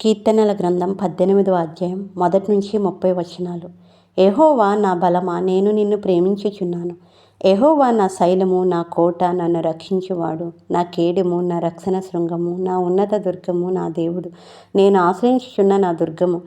కీర్తనల గ్రంథం పద్దెనిమిదవ అధ్యాయం మొదటి నుంచి ముప్పై వచనాలు. ఎహోవా నా బలమా? నేను నిన్ను ప్రేమించుచున్నాను. ఎహోవా నా శైలము నా కోట నన్ను రక్షించువాడు. నా కేడెము నా రక్షణ శృంగము నా ఉన్నత దుర్గము నా దేవుడు. నేను ఆశ్రయించుచున్న నా దుర్గము.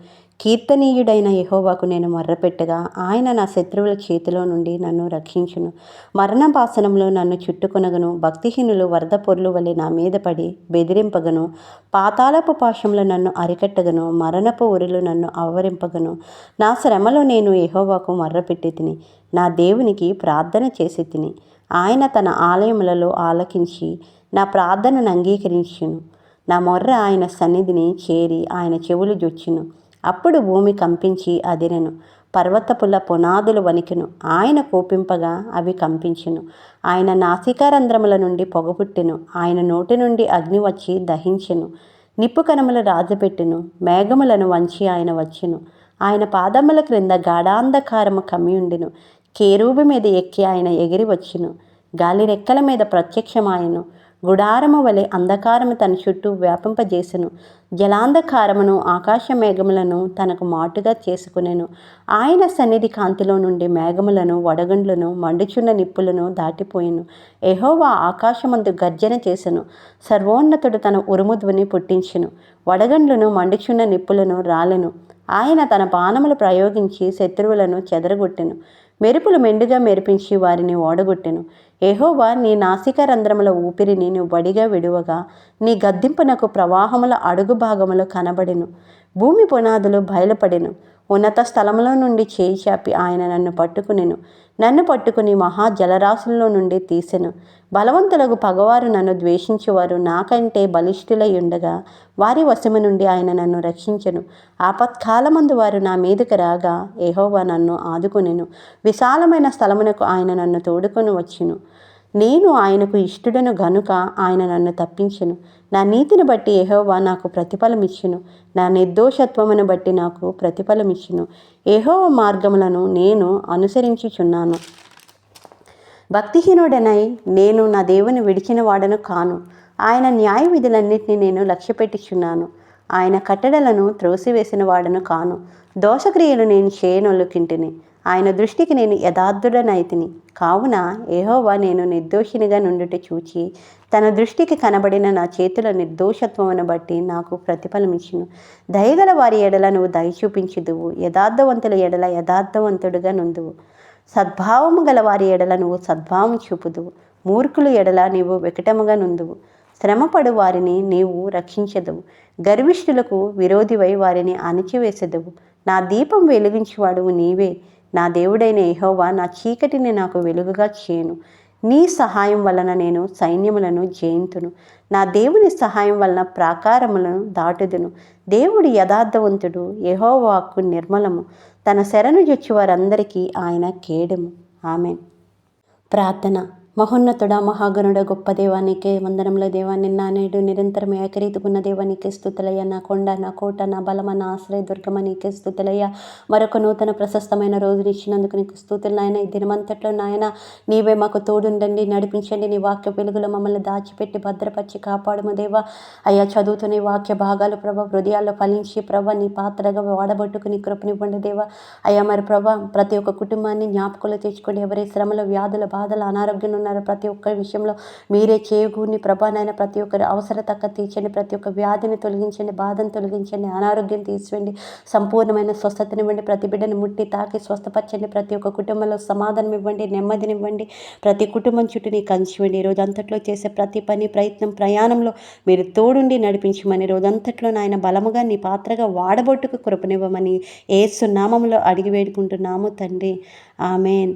కీర్తనీయుడైన యహోవాకు నేను మర్రపెట్టగా ఆయన నా శత్రువుల చేతిలో నుండి నన్ను రక్షించును. మరణపాసనంలో నన్ను చుట్టుకొనగను. భక్తిహీనులు వరద పొర్లు వలె నా మీద పడి బెదిరింపగను. పాతాళపు పాశంలో నన్ను అరికట్టగను. మరణపు ఉరులు నన్ను ఆవరింపగను నా శ్రమలో నేను యహోవాకు మర్రపెట్టి తిని నా దేవునికి ప్రార్థన చేసి తిని ఆయన తన ఆలయములలో ఆలకించి నా ప్రార్థనను అంగీకరించును. నా మొర్ర ఆయన సన్నిధిని చేరి ఆయన చెవులు జొచ్చును. అప్పుడు భూమి కంపించి అదిరెను. పర్వతపుల పునాదులు వణికెను. ఆయన కోపింపగా అవి కంపించును. ఆయన నాసికారంధ్రముల నుండి పొగపుట్టెను. ఆయన నోటి నుండి అగ్ని వచ్చి దహించెను. నిప్పు కనములు రాజపెట్టెను మేఘములను వంచి ఆయన వచ్చెను. ఆయన పాదముల క్రింద గాఢాంధకారము కమ్మియుండెను. కేరూబి మీద ఎక్కి ఆయన ఎగిరి వచ్చును. గాలి రెక్కల మీద ప్రత్యక్షమాయను. గుడారము వలె అంధకారము తన చుట్టూ వ్యాపింపజేసెను. జలాంధకారమును ఆకాశ మేఘములను తనకు మాటుగా చేసుకునేను. ఆయన సన్నిధి కాంతిలో నుండి మేఘములను వడగండ్లను మండుచున్న నిప్పులను దాటిపోయాను. ఎహోవా ఆకాశమందు గర్జన చేసెను. సర్వోన్నతుడు తన ఉరుముధ్వని పుట్టించెను. వడగండ్లను మండుచున్న నిప్పులను రాలెను. ఆయన తన బాణములు ప్రయోగించి శత్రువులను చెదరగొట్టెను. మెరుపులు మెండుగా మెరిపించి వారిని ఓడగొట్టెను. ఏహోవా నీ నాసిక రంధ్రముల ఊపిరిని నువ్వు బడిగా విడువగా నీ గద్దింపునకు ప్రవాహముల అడుగు భాగములు కనబడెను. భూమి పునాదులు బయలుపడెను. ఉన్నత స్థలములో నుండి చేయి చాపి ఆయన నన్ను పట్టుకునెను. నన్ను పట్టుకుని మహా జలరాశుల్లో నుండి తీసెను. బలవంతులకు పగవారు నన్ను ద్వేషించేవారు. నాకంటే బలిష్ఠులై ఉండగా వారి వశము నుండి ఆయన నన్ను రక్షించెను. ఆపత్కాలమందు వారు నా మీదకి రాగా ఏహోవా నన్ను ఆదుకునెను. విశాలమైన స్థలమునకు ఆయన నన్ను తోడుకొని వచ్చెను. నేను ఆయనకు ఇష్టడను గనుక ఆయన నన్ను తప్పించెను. నా నీతిని బట్టి ఎహోవా నాకు ప్రతిఫలమిచ్చును. నా నిర్దోషత్వమును బట్టి నాకు ప్రతిఫలమిచ్చును. ఏహోవ మార్గములను నేను అనుసరించుచున్నాను. భక్తిహీనుడనై నేను నా దేవుని విడిచిన వాడను కాను. ఆయన న్యాయ విధులన్నింటినీ నేను లక్ష్యపెట్టుచున్నాను. ఆయన కట్టడలను త్రోసివేసిన వాడను కాను. దోషక్రియలు నేను చేయనొల్లుకింటిని ఆయన దృష్టికి నేను యథార్థుడనైతిని. కావున ఏహోవా నేను నిర్దోషినిగా నుండుట చూచి తన దృష్టికి కనబడిన నా చేతుల నిర్దోషత్వమును బట్టి నాకు ప్రతిఫలమిచ్చును. దయగల వారి ఎడల నువ్వు దయ చూపించుదువు యథార్థవంతుల ఎడల యథార్థవంతుడుగా నుందువు సద్భావము గల వారి ఎడల నువ్వు సద్భావం చూపుదువు. మూర్ఖులు ఎడల నీవు వికటముగా నుందువు శ్రమపడు వారిని నీవు రక్షించదువు. గర్విష్ఠులకు విరోధివై వారిని అణిచివేసెదవు. నా దీపం వెలిగించువాడువు నీవే. నా దేవుడైన యహోవా నా చీకటిని నాకు వెలుగుగా చేయను. నీ సహాయం వలన నేను సైన్యములను జయింతును. నా దేవుని సహాయం వలన ప్రాకారములను దాటుదును. దేవుడు యథార్థవంతుడు యహోవాకు నిర్మలము. తన శరణు జొచ్చు వారందరికీ ఆయన కేడము. ఆమె ప్రార్థన. మహోన్నతుడ మహాగణుడ గొప్ప దేవానికి వందనంలో దేవా నిన్న నేడు నిరంతరం ఏకరీతుకున్న దేవానికి స్థుతులయ్య. నా కొండ నా కోట నా బలమ నా ఆశ్రయ దుర్గమ నీకే స్థుతులయ్య. మరొక నూతన ప్రశస్తమైన రోజుని ఇచ్చినందుకు నీకు స్థుతులు నాయన. ఈ దినమంతట్లో నాయన నీవే మాకు తోడుండండి నడిపించండి. నీ వాక్య వెలుగులో మమ్మల్ని దాచిపెట్టి భద్రపరిచి కాపాడము దేవా. అయ్యా చదువుతున్న వాక్య భాగాలు ప్రభ హృదయాల్లో ఫలించి ప్రభ నీ పాత్రగా వాడబట్టుకుని కృపనివ్వండి దేవా. అయ్యా మరి ప్రభ ప్రతి ఒక్క కుటుంబాన్ని జ్ఞాపకాలు తెచ్చుకోండి. ఎవరి శ్రమలు వ్యాధుల బాధలు అనారోగ్యం ఉన్నారు ప్రతి ఒక్క విషయంలో మీరే చేకూరిని ప్రభానైనా ప్రతి ఒక్కరి అవసరతక్క తీర్చండి. ప్రతి ఒక్క వ్యాధిని తొలగించండి. బాధను తొలగించండి. అనారోగ్యం తీసివేయండి. సంపూర్ణమైన స్వస్థతనివ్వండి. ప్రతి బిడ్డను ముట్టి తాకి స్వస్థపరచండి. ప్రతి ఒక్క కుటుంబంలో సమాధానం ఇవ్వండి. నెమ్మదినివ్వండి ప్రతి కుటుంబం చుట్టూ నీ కంచివ్వండి ఈ రోజంతట్లో చేసే ప్రతి పని ప్రయత్నం ప్రయాణంలో మీరు తోడుండి నడిపించమని రోజంతట్లో నాయన బలముగా నీ పాత్రగా వాడబొట్టుకు కృపనివ్వమని ఏసు నామంలో అడిగి వేడుకుంటున్నాము తండ్రి. ఆమెన్.